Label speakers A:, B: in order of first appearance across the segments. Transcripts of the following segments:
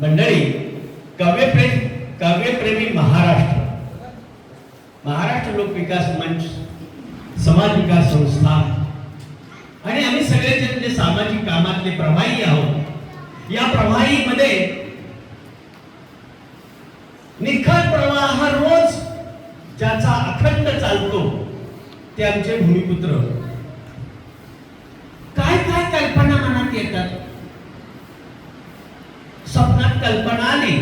A: मंडळी काव्यप्रेम काव्यप्रेमी महाराष्ट्र. महाराष्ट्र लोक विकास मंच समाज विकास संस्था. आणि आम्ही सगळेजण म्हणजे सामाजिक कामातले प्रवाही आहोत या प्रवाहीमध्ये निखळ प्रवाह रोज ज्याचा अखंड चालतो ते आमचे भूमिपुत्र. काय काय कल्पना मनात येतात? कल्पना आली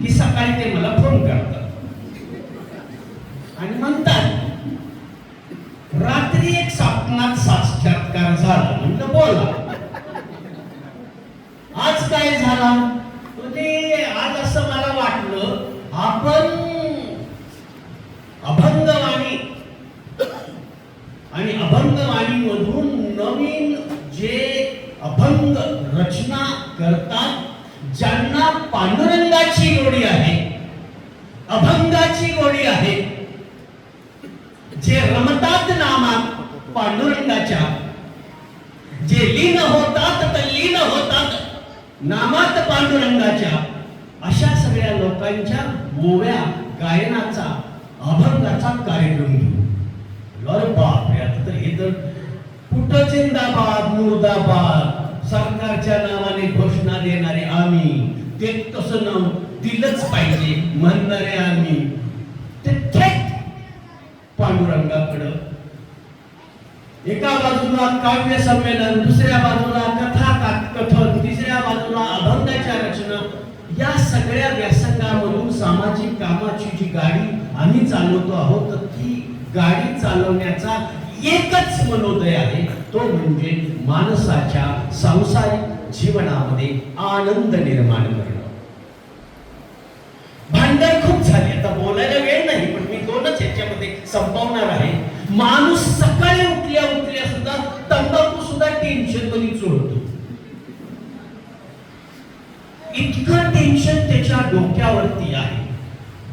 A: की सकाळी ते मला फोन करतात. आणि म्हणतात रात्री एक स्वप्नात साक्षात्कार झाला. म्हणलं बोला. आज काय झाला? म्हणजे आज असं मला वाटलं आपण अभंगवाणी आणि अभंगवाणी मधून नवीन जे अभंग रचना करतात ज्यांना पांडुरंगाची गोडी आहे अभंगाची गोडी आहे जे रमतात नामात पांडुरंगाच्या जे लीन होतात तल्लीन होतात नामात पांडुरंगाच्या अशा सगळ्या लोकांच्या मोव्या गायनाचा अभंगाचा कार्यक्रम घेऊ बाप रे आता तर हे तर कुठं जिंदाबाद मुर्दाबाद सरकारच्या नावाने घोषणा देणारे आम्ही ते तसं नाव दिलंच पाहिजे म्हणणारे आम्ही. ते थेट पांडुरंगाकडं. एका बाजूला काव्य संमेलन दुसऱ्या बाजूला कथा का- कथन तिसऱ्या बाजूला अभंगाच्या रचना या सगळ्या व्यासंगामधून सामाजिक कामाची जी गाडी आम्ही चालवतो आहोत ती गाडी चालवण्याचा एकच मनोदय आहे तो म्हणजे माणसाच्या सांसारिक जीवनामध्ये आनंद निर्माण करणं. भांडण खूप झाली. आता बोलायला वेळ नाही पण मी दोनच याच्यामध्ये संपवणार आहे. माणूस सकाळी उठल्या उठल्या सुद्धा तंबाखू सुद्धा टेन्शनमध्ये चोरतो इतकं टेन्शन त्याच्या डोक्यावरती आहे.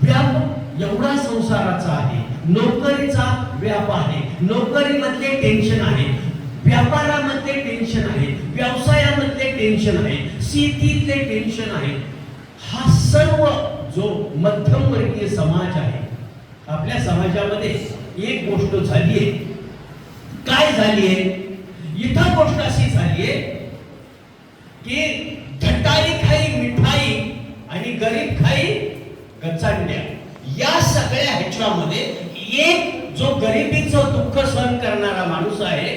A: व्याप एवढा संसाराचा आहे. नोकरीचा व्याप आहे. नोकरीमधले टेन्शन आहे. व्यापारामधले टेन्शन आहे व्यवसायामधले टेन्शन आहे शेतीतले टेन्शन आहे. हा सर्व जो मध्यमवर्गीय समाज आहे आपल्या समाजामध्ये एक गोष्ट झाली आहे काय झाली आहे इथं गोष्ट अशी झाली आहे की झटाई खाई मिठाई आणि गरीब खाई गचांड्या या सगळ्या ह्याच्यामध्ये एक जो गरिबीचं दुःख सहन करणारा माणूस आहे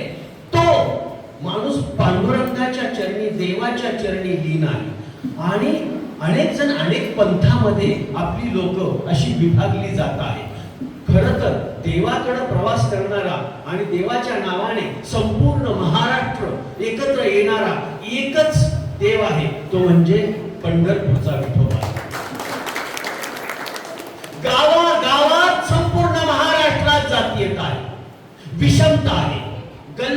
A: माणूस पांडुरंगाच्या चरणी देवाच्या चरणी लीन आहे. आणि अनेक जण अनेक पंथामध्ये आपली लोक अशी विभागली जात आहेत. खर तर देवाकडे प्रवास करणारा आणि देवाच्या नावाने संपूर्ण महाराष्ट्र एकत्र येणारा एकच देव आहे तो म्हणजे पंढरपूरचा विठोबा. गावा गावात संपूर्ण महाराष्ट्रात जातीयता आहे. विषमता आहे.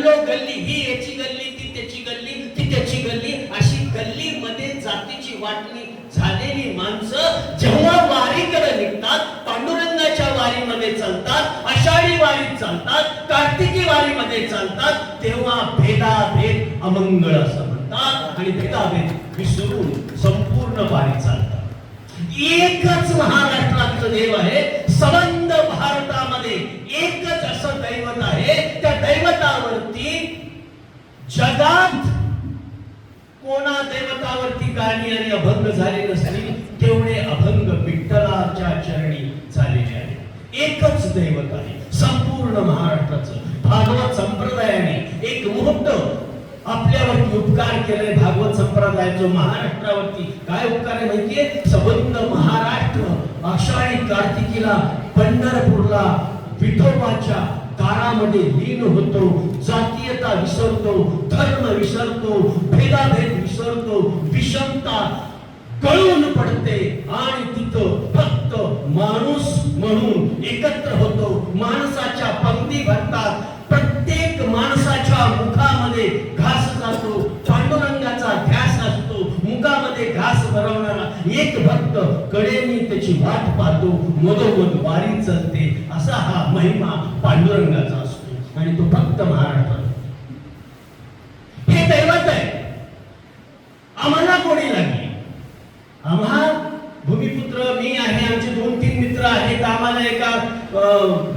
A: गल्लो गल्ली ही याची गल्ली ती त्याची गल्ली ती त्याची गल्ली अशी गल्ली मध्ये जातीची वाटणी झालेली माणसं जेव्हा वारीकडे निघतात पांडुरंगाच्या वारीमध्ये चालतात आषाढी वारीत चालतात कार्तिकी वारीमध्ये चालतात तेव्हा भेदाभेद अमंगळ असं म्हणतात आणि भेदाभेद विसरून संपूर्ण वारी चालतात. एकच महाराष्ट्राचं देव आहे संबंध भारतामध्ये एकच असं दैवत आहे दैवतावरती जगात कोणा दैवतावरती गाणी आणि अभंग झाले नसतील तेवढे अभंग विठ्ठलाच्या चरणी झालेले आहेत. एकच दैवत आहे संपूर्ण महाराष्ट्राचं भागवत संप्रदायाने एक मुहूर्त आपल्यावरती उपकार केले भागवत संप्रदायाचं महाराष्ट्रावरती. काय उपकार आहे माहितीये? संबंध महाराष्ट्र आषाढी कार्तिकीला पंढरपूरला विठोबाच्या दारामध्ये लीन होतो जातीयता विसरतो धर्म विसरतो भेदाभेद विसरतो विषमता कळून पडते आणि तिथं फक्त माणूस म्हणून एकत्र होतो. माणसाच्या पंक्ती भरतात. प्रत्येक माणसाच्या मुखामध्ये घास जातो. पांडुरंगाचा ध्यास असतो. मुखामध्ये घास भरवणारा एक भक्त कडेनी त्याची वाट पाहतो. मधोमध वारी चलते. असा हा महिमा पांडुरंगाचा असतो. आणि तो फक्त महाराष्ट्रात हे दैवत आहे. आम्हाला कोणी लागली आम्हा भूमिपुत्र मी आहे आमचे दोन तीन मित्र आहेत. आम्हाला एका अं,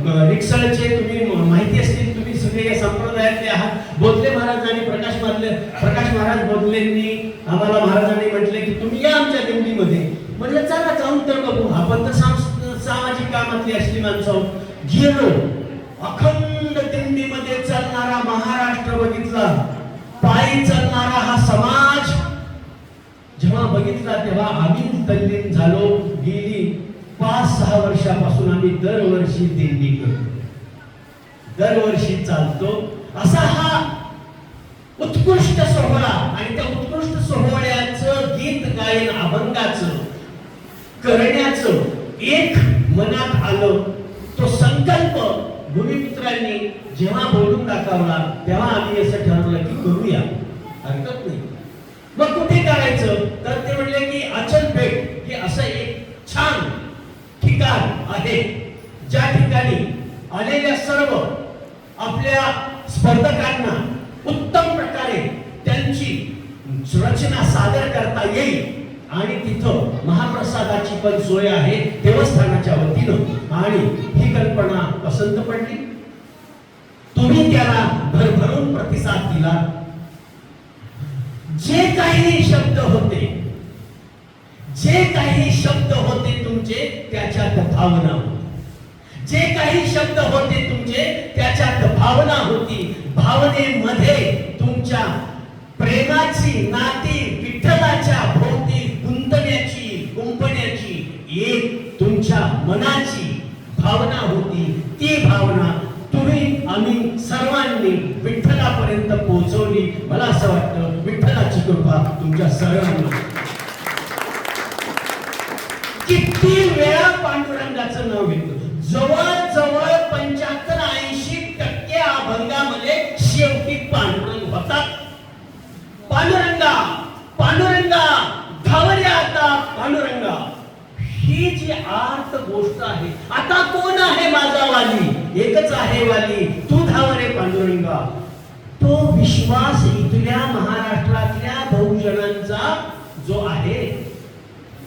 A: तुम्ही माहिती असतील तुम्ही सगळे या संप्रदायातले आहात. बोधले महाराज आणि प्रकाश मारले प्रकाश महाराज बोधलेंनी आम्हाला महाराजांनी म्हटले की तुम्ही या आमच्या दिंडीमध्ये म्हणलं चला जाऊन तर बघू. आपण तर सामाजिक कामातली असली माणसं आहोत. गेलो. अखंड दिंडीमध्ये चालणारा महाराष्ट्र बघितला. पायी चालणारा हा समाज. जेव्हा बघितला तेव्हा आम्ही तल्लीन झालो. गेली पाच सहा वर्षापासून आम्ही दरवर्षी दिंडी करतो. दरवर्षी चालतो. असा हा उत्कृष्ट सोहळा आणि त्या उत्कृष्ट सोहळ्याचं गीत गायन अभंगाचं करण्याचं एक मनात आलं. तो संकल्प मित्रांनी जेव्हा बोलून दाखवला तेव्हा आम्ही असं ठरवलं की करूया. हरकत नाही. मग कुठे करायचं? तर ते म्हणले की अचल पेठ हे असं एक छान ठिकाण आहे. ज्या ठिकाणी आलेल्या सर्व आपल्या स्पर्धकांना उत्तम प्रकारे त्यांची रचना सादर करता येईल. आणि तिथं महाप्रसादाची पण सोय आहे देवस्थानाच्या वतीनं. आणि कल्पना पसंत पडली. तुम्ही त्याला भरभरून प्रतिसाद दिला. जे काही शब्द होते जे काही शब्द होते तुमचे त्याच्यात भावना होती. जे काही शब्द होते तुमचे त्याच्यात भावना होती. भावनेमध्ये तुमच्या प्रेमाची नाती विठ्ठलाच्या भोवती गुंतण्याची गुंपण्याची एक तुमच्या मनाची भावना होती ती भावना तुम्ही आम्ही सर्वांनी विठ्ठलापर्यंत पोहोचवली. मला असं वाटतं विठ्ठलाची कृपा तुमच्या सर्वांना. किती वेळा पांडुरंगाचं नाव घेतो. जवळ जवळ पंच्याहत्तर ऐंशी टक्के अभंगामध्ये शेवटी पांडुरंग होतात. पांडुरंग धावऱ्या आता पांडुरंगा ही गोष्ट आहे. आता कोण आहे माझा वाली? एकच आहे वाली. तू धावरे पांडुरंगा. तो विश्वास इथल्या महाराष्ट्रातल्या बहुजनांचा जो आहे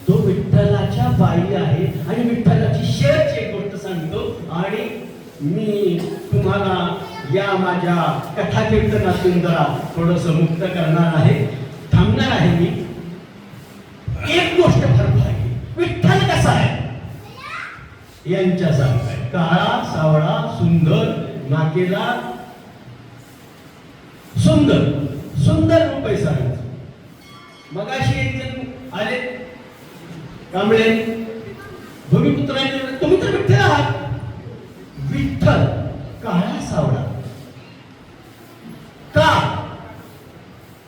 A: तो विठ्ठलाच्या पायी आहे. आणि विठ्ठलाची शेवटची एक गोष्ट सांगतो. आणि मी तुम्हाला या माझ्या कथा कीर्तनातून जरा थोडस मुक्त करणार आहे. थांबणार आहे मी. एक गोष्ट फार भारी विठ्ठल कसा आहे यांच्यासारखा आहे. काळा सावळा सुंदर नाकेला सुंदर. सुंदर रूप आहे सांगायचं मगाशी एक जण आले. कांबळे भूमिपुत्रांनी तुम्ही तर विठ्ठल आहात. विठ्ठल. काळा सावळा. का?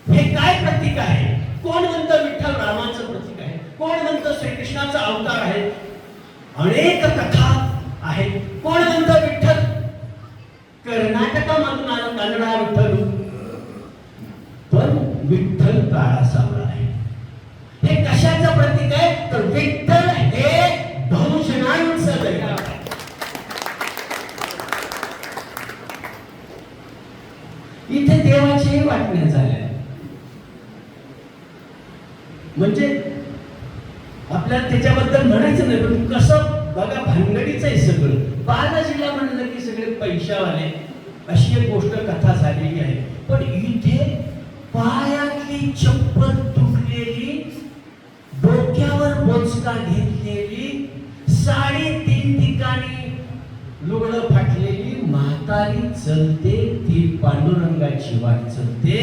A: हे काय प्रतीक आहे? कोण म्हणतं विठ्ठल रामाचं प्रतीक आहे? कोण म्हणतं श्रीकृष्णाचा अवतार आहे? अनेक कथा आहेत. कोण म्हणतं विठ्ठल? कर्नाटकामधून आलं कन्नडा विठ्ठल. पण विठ्ठल काळा आहे. हे कशाचं प्रतीक आहे? तर विठ्ठल हे बहुजनांचं दैवत आहे. इथे देवाचीही वाटण्या झाल्या म्हणजे आपल्याला त्याच्याबद्दल म्हणायचं नाही पण कसं? बघा भानगडीचं आहे सगळं. बालाजीला म्हणलं की सगळे पैशावाले. अशी एक गोष्ट कथा झालेली आहे. पण इथे पायातली चप्पल तुटलेली डोक्यावर बोचका घेतलेली साडे तीन ठिकाणी लुगडं फाटलेली म्हातारी चलते ती पांडुरंगाची वाट चलते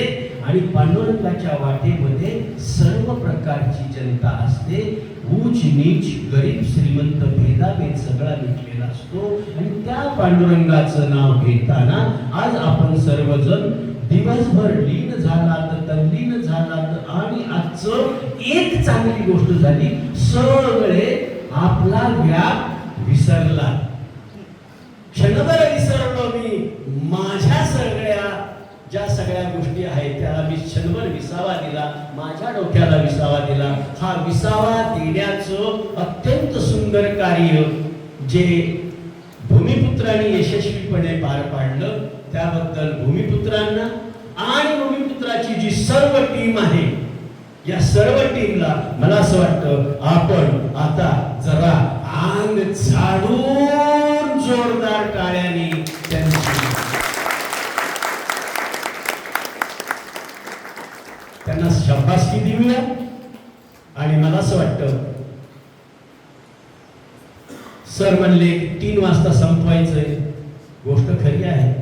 A: आणि पांडुरंगाच्या वाटेमध्ये सर्व प्रकारची जनता असते. ऊच नीच गरीब श्रीमंत भेदाभेद सगळा मिटलेला असतो. आणि त्या पांडुरंगाचं नाव घेताना आज आपण सर्वजण दिवसभर लीन झाला तर तल्लीन तर आणि आजचं एक चांगली गोष्ट झाली. सगळे आपला व्याप विसरला क्षणभर विसरलो मी माझ्या सगळ्या ज्या सगळ्या गोष्टी आहेत त्याला मी क्षणभर विसावा दिला माझ्या डोक्याला विसावा दिला. हा विसावा देण्याचं अत्यंत सुंदर कार्य जे भूमिपुत्रांनी यशस्वीपणे पार पाडलं त्याबद्दल भूमिपुत्रांना आणि भूमिपुत्राची जी सर्व टीम आहे या सर्व टीमला मला असं वाटतं आपण आता जरा आंग झाडून जोरदार टाळ्याने त्यांना शब्बासकी देऊया. आणि मला असं वाटतं सर म्हणले तीन वाजता संपवायचंय. गोष्ट खरी आहे.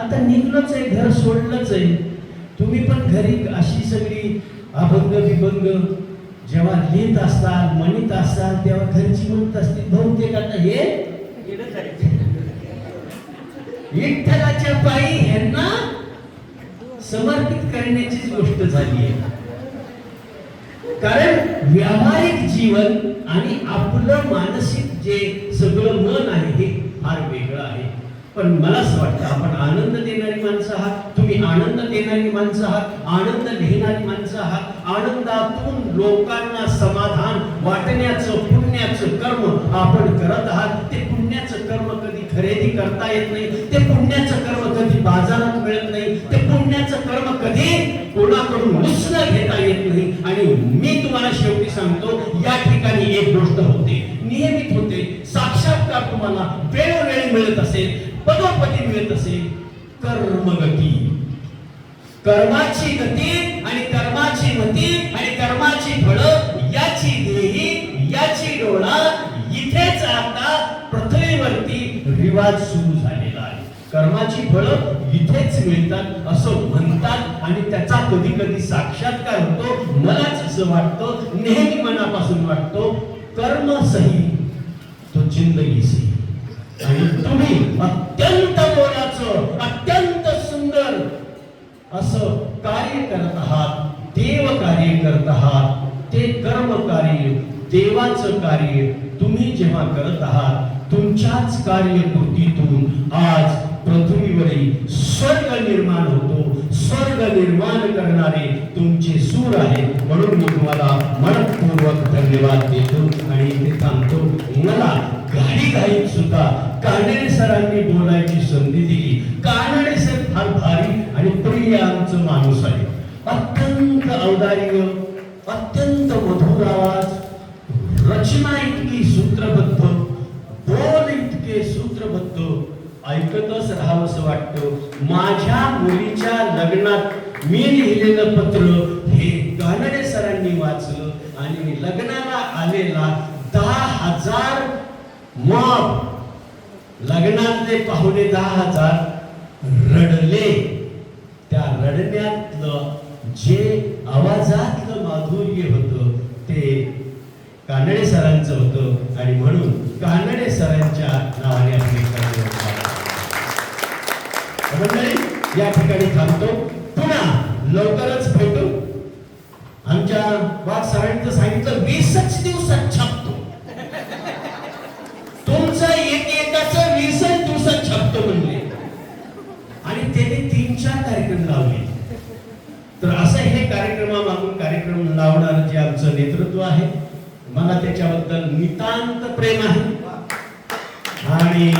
A: आता निघलंच आहे घर सोडलंच आहे तुम्ही पण घरी अशी सगळी अभंग विभंग जेव्हा लिहित असतात म्हणत असतात तेव्हा घरची म्हणत असतील भाऊ आता हे विठ्ठलाच्या पायी यांना समर्पित करण्याचीच गोष्ट झाली आहे. कारण व्यावहारिक जीवन आणि आपलं मानसिक जे सगळं मन आहे हे फार वेगळं आहे. पण मला असं वाटतं आपण आनंद देणारी माणसं आहात तुम्ही आनंद देणारी माणसं आहात आनंद लिहिणारी माणसं आहात. आनंदातून लोकांना समाधान वाटण्याचं पुण्याचं कर्म आपण करत आहात. खरेदी करता येत नाही. ते पुण्याचं कर्म कधी बाजारात मिळत नाही. ते पुण्याचं कर्म कधी कोणाकडून उसणं घेता येत नाही. आणि मी तुम्हाला शेवटी सांगतो या ठिकाणी एक गोष्ट होते. नियमित होते. साक्षात्कार तुम्हाला वेळोवेळी मिळत असेल पदोपदी मिळत असेल. कर्मगती कर्माची गती आणि कर्माची मती आणि कर्माची फळ रिवाज सुरू झालेला आहे. कर्माची फळं इथेच मिळतात असं म्हणतात आणि त्याचा कधी कधी साक्षात्कार होतो. मलाच असं वाटतं नेहमी मनापासून वाटतो कर्म सही तो जिंदगी सही. आणि तुम्ही अत्यंत मोलाचं अत्यंत सुंदर असं कार्य करत आहात देव कार्य करत आहात ते कर्म कार्य देवाचं कार्य तुम्ही जेव्हा करत आहात तुमच्याच कार्यकृतीतून आज पृथ्वीवरील स्वर्ग निर्माण होतो. स्वर्ग निर्माण करणारे तुमचे सूर आहेत. म्हणून मी तुम्हाला मनपूर्वक धन्यवाद देतो. आणि इथे सांगतो मला घाई घाईत सुद्धा कानडे सरांनी बोलायची संधी दिली. कानडे सर फार भारी आणि प्रिय आमचं माणूस आहे. अत्यंत औदार्य अत्यंत मधुर आवाज रचना इतकी सूत्रबद्ध बोल इतके सूत्रबद्ध ऐकतच राहावंसं वाटतं माझ्या मुलीच्या लग्नात मी लिहिलेलं पत्र हे कानडे सरांनी वाचलं आणि लग्नाला आलेला दहा हजार मॉब. लग्नातले पाहुणे दहा हजार रडले. त्या रडण्यातलं जे आवाजातलं माधुर्य होतं ते कानडे सरांचं होतं आणि म्हणून कानडे सरांच्या नावाने आपली मंडळी या ठिकाणी थांबतो. पुन्हा लवकरच भेटू. आमच्या वाघ सरांचं सांगितलं वीसच दिवसात छापतो. तुमचं एक एकाच वीसच दिवसात छापतो म्हणले. आणि त्याने तीन चार कार्यक्रम लावले. तर असं हे कार्यक्रमामागून कार्यक्रम लावणार जे आमचं नेतृत्व आहे मला त्याच्याबद्दल नितांत प्रेम आहे. आणि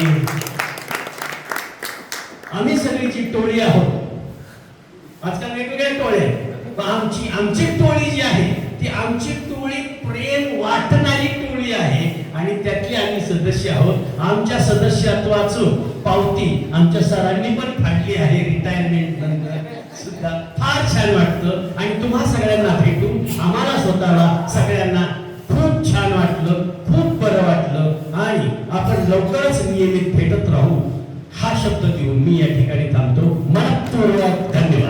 A: आम्ही सगळीची टोळी आहोत. आजकाल वेगवेगळ्या टोळ्या पण आमची आमची टोळी जी आहे ती आमची टोळी प्रेम वाटणारी टोळी आहे. आणि त्यातले आम्ही सदस्य आहोत. आमच्या सदस्यत्वाचं पावती आमच्या सरांनी पण फाडली आहे. रिटायरमेंट नंतर सुद्धा फार छान वाटतं. आणि तुम्हा सगळ्यांना भेटून आम्हाला स्वतःला सगळ्यांना खूप छान वाटलं खूप बरं वाटलं. आणि आपण लवकरच नियमित भेटत राहू. हा शब्द घेऊन मी या ठिकाणी थांबतो. मला धन्यवाद.